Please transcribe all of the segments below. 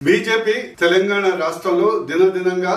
BJP Telangana రాష్ట్రంలో దినదినంగా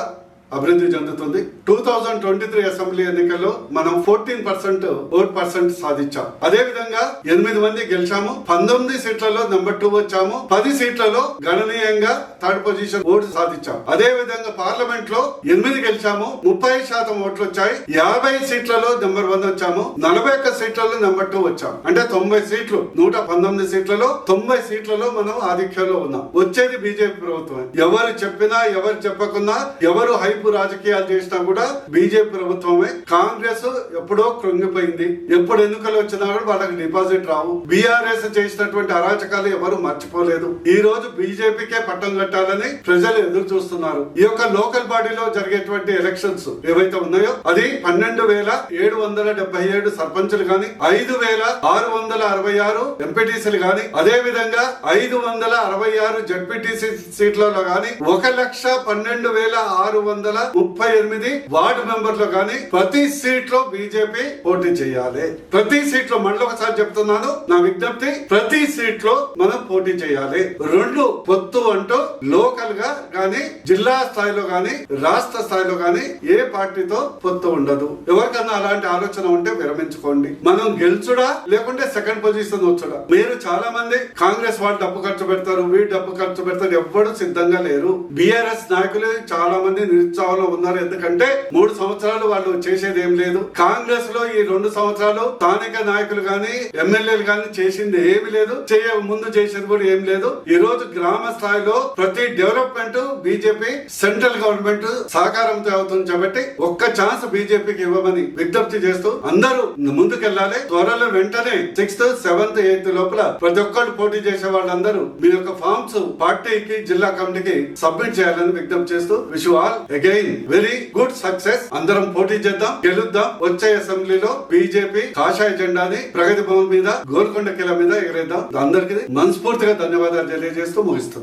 అభివృద్ధి చెందుతుంది. Two thousand twenty three assembly ఎన్నికల్లో మనం ఫోర్టీన్ పర్సెంట్ ఓట్ పర్సెంట్ సాధించాం. అదే విధంగా ఎనిమిది మంది గెలిచాము. పంతొమ్మిది సీట్లలో నెంబర్ టూ వచ్చాము. పది సీట్లలో గణనీయంగా థర్డ్ పొజిషన్ ఓటు సాధించాం. అదే విధంగా పార్లమెంట్లో ఎనిమిది గెలిచాము. ముప్పై శాతం ఓట్లు వచ్చాయి. యాభై సీట్లలో నెంబర్ వన్ వచ్చాము. నలభై ఒక్క సీట్లలో నెంబర్ టూ వచ్చాం. అంటే తొంభై సీట్లు నూట పంతొమ్మిది సీట్లలో తొంభై సీట్లలో మనం ఆధిక్యంలో ఉన్నాం. వచ్చేది బీజేపీ ప్రభుత్వం ఎవరు చెప్పినా ఎవరు చెప్పకున్నా ఎవరు హై రాజకీయాలు చేసినా కూడా బీజేపీ ప్రభుత్వమే. కాంగ్రెస్ ఎప్పుడో కృంగిపోయింది. ఎప్పుడు ఎన్నికలు వచ్చినా కూడా వాళ్ళకి డిపాజిట్ రావు. బీఆర్ఎస్ చేసినటువంటి అరాచకాలు ఎవరు మర్చిపోలేదు. ఈ రోజు బీజేపీకే పట్టం కట్టాలని ప్రజలు ఎదురు చూస్తున్నారు. ఈ యొక్క లోకల్ బాడీలో జరిగేటువంటి ఎలక్షన్స్ ఏవైతే ఉన్నాయో అది పన్నెండు వేల ఏడు వందల డెబ్బై ఏడు సర్పంచులు గాని ఐదు వేల ఆరు వందల అరవై ఆరు ఎంపీటీసీలు గాని అదే విధంగా ఐదు వందల అరవై ఆరు జడ్పీటీసీ సీట్లలో గాని ఒక లక్ష పన్నెండు వేల ఆరు వందల ముప్పై ఎనిమిది వార్డు మెంబర్లు కానీ ప్రతి సీట్లో బీజేపీ పోటీ చేయాలి. ప్రతి సీట్లో మళ్ళీ ఒకసారి చెప్తున్నాను నా విజ్ఞప్తి ప్రతి సీట్లో మనం పోటీ చేయాలి. రెండు పొత్తు అంటూ లోకల్గా గాని జిల్లా స్థాయిలో గాని రాష్ట్ర స్థాయిలో గాని ఏ పార్టీతో పొత్తు ఉండదు. ఎవరికన్నా అలాంటి ఆలోచన ఉంటే విరమించుకోండి. మనం గెలుచుడా లేకుంటే సెకండ్ పొజిషన్ వచ్చుడా? మీరు చాలా మంది కాంగ్రెస్ వాళ్ళు డబ్బు ఖర్చు పెడతారు వీళ్ళు డబ్బు ఖర్చు పెడతారు ఎవ్వరు సిద్ధంగా లేరు. బీఆర్ఎస్ నాయకులు చాలా మంది నిరుత్సాహంలో ఉన్నారు. ఎందుకంటే మూడు సంవత్సరాలు వాళ్ళు చేసేది ఏం లేదు. కాంగ్రెస్లో ఈ రెండు సంవత్సరాలు స్థానిక నాయకులు గాని ఎమ్మెల్యేలు గాని చేసింది ఏమి లేదు. చేయ ముందు చేసేది కూడా ఏం లేదు. ఈ రోజు గ్రామ స్థాయిలో ప్రతి డెవలప్మెంట్ బీజేపీ సెంట్రల్ గవర్నమెంట్ సహకారంతో అవుతుంది కాబట్టి ఒక్క ఛాన్స్ బీజేపీకి ఇవ్వమని విజ్ఞప్తి చేస్తూ అందరూ ముందుకెళ్ళాలి. త్వరలో వెంటనే సిక్స్త్ సెవెంత్ ఎయిత్ లోపల ప్రతి ఒక్కరు పోటీ చేసే వాళ్ళందరూ మీ యొక్క ఫార్మ్స్ పార్టీకి జిల్లా కమిటీకి సబ్మిట్ చేయాలని విజ్ఞప్తి చేస్తూ wish all again very good success అందరం పోటీ చేద్దాం గెలుద్దాం. వచ్చే అసెంబ్లీలో బీజేపీ కాషాయ జెండాని ప్రగతి భవన్ మీద గోల్కొండ కిల మీద ఎగరేద్దాం. అందరికీ మనస్ఫూర్తిగా ధన్యవాదాలు తెలియజేస్తూ ముగిస్తున్నాం.